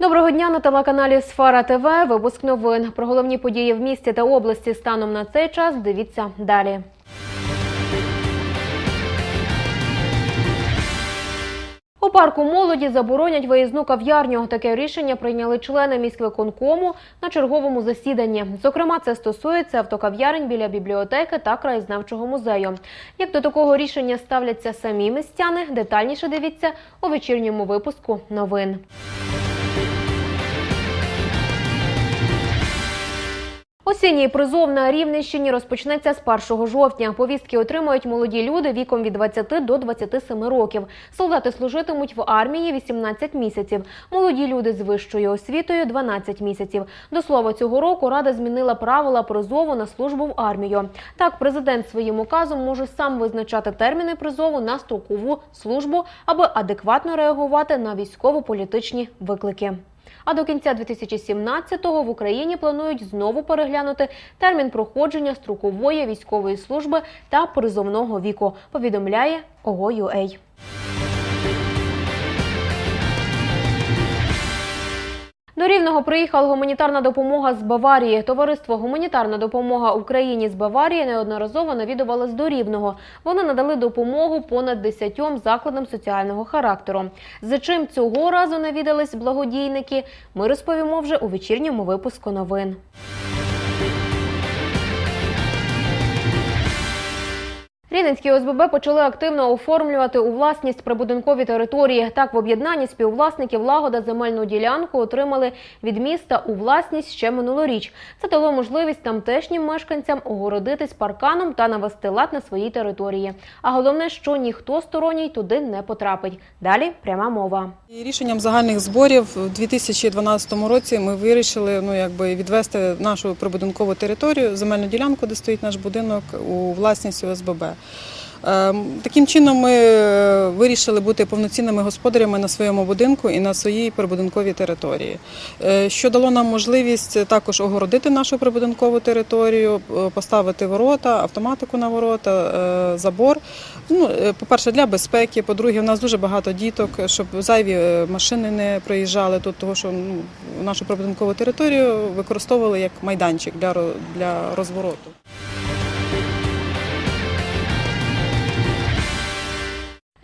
Доброго дня на телеканалі Сфера ТВ. Випуск новин про головні події в місті та області станом на цей час. Дивіться далі. У парку молоді заборонять виїзну кав'ярню. Таке рішення прийняли члени міськвиконкому на черговому засіданні. Зокрема, це стосується автокав'ярень біля бібліотеки та краєзнавчого музею. Як до такого рішення ставляться самі містяни, детальніше дивіться у вечірньому випуску новин. Осінній призов на Рівненщині розпочнеться з 1 жовтня. Повістки отримають молоді люди віком від 20 до 27 років. Солдати служитимуть в армії 18 місяців. Молоді люди з вищою освітою 12 місяців. До слова, цього року рада змінила правила призову на службу в армію. Так, президент своїм указом може сам визначати терміни призову на строкову службу, аби адекватно реагувати на військово-політичні виклики. А до кінця 2017-го в Україні планують знову переглянути термін проходження строкової військової служби та призовного віку. Повідомляє ОГО.UA. Рівного приїхала гуманітарна допомога з Баварії. Товариство Гуманітарна допомога Україні з Баварії неодноразово навідувалось до Рівного. Вони надали допомогу понад 10 закладам соціального характеру. За чим цього разу навідались благодійники, ми розповімо вже у вечірньому випуску новин. Рівненські ОСББ почали активно оформлювати у власність прибудинкові території. Так, в об'єднанні співвласників лагода земельну ділянку отримали від міста у власність ще минулоріч. Це дало можливість тамтешнім мешканцям огородитись парканом та навести лад на своїй території. А головне, що ніхто сторонній туди не потрапить. Далі пряма мова. Рішенням загальних зборів у 2012 році ми вирішили ну, якби відвести нашу прибудинкову територію, земельну ділянку, де стоїть наш будинок, у власність ОСББ. Ем, Таким чином ми е, вирішили бути повноцінними господарями на своєму будинку і на своїй прибудинковій території, Е, що дало нам можливість також огородити нашу прибудинкову територію, е, поставити ворота, автоматику на ворота, е, забор. Ну, е, по-перше, для безпеки. По-друге, в нас дуже багато діток, щоб зайві е, машини не проїжджали тут, того що ну, нашу прибудинкову територію використовували як майданчик для, для розвороту.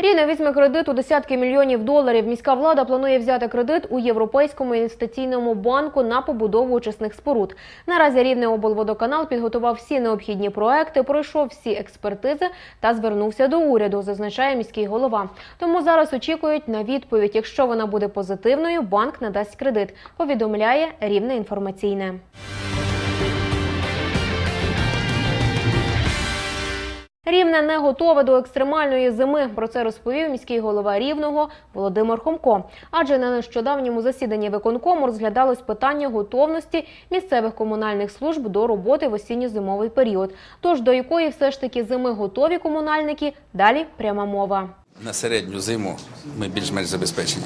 Рівне візьме кредит у десятки мільйонів доларів. Міська влада планує взяти кредит у Європейському інвестиційному банку на побудову очисних споруд. Наразі Рівне облводоканал підготував всі необхідні проекти, пройшов всі експертизи та звернувся до уряду, зазначає міський голова. Тому зараз очікують на відповідь. Якщо вона буде позитивною, банк надасть кредит. Повідомляє Рівне інформаційне. Рівне не готове до екстремальної зими. Про це розповів міський голова Рівного Володимир Хомко. Адже на нещодавньому засіданні виконкому розглядалось питання готовності місцевих комунальних служб до роботи в осінньо-зимовий період. Тож до якої все ж таки зими готові комунальники? Далі пряма мова. На середню зиму ми більш-менш забезпечені.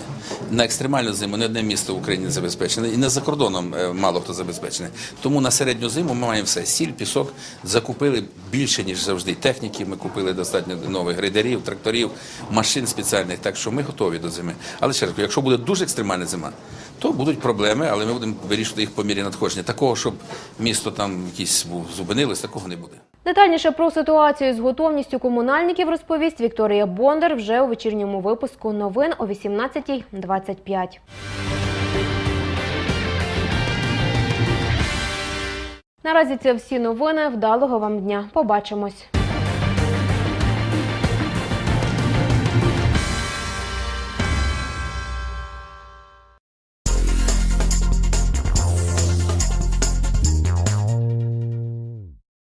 На екстремальну зиму не одне місто в Україні забезпечене, і не за кордоном е, мало хто забезпечений. Тому на середню зиму ми маємо все. Сіль, пісок закупили більше, ніж завжди. Техніки ми купили достатньо нових грейдерів, тракторів, машин спеціальних. Так що ми готові до зими. Але ще раз, якщо буде дуже екстремальна зима, то будуть проблеми, але ми будемо вирішувати їх по мірі надходження. Такого, щоб місто там якісь зупинилось, такого не буде. Детальніше про ситуацію з готовністю комунальників розповість Вікторія Бондар вже у вечірньому випуску новин о 18.25. Наразі це всі новини. Вдалого вам дня. Побачимось.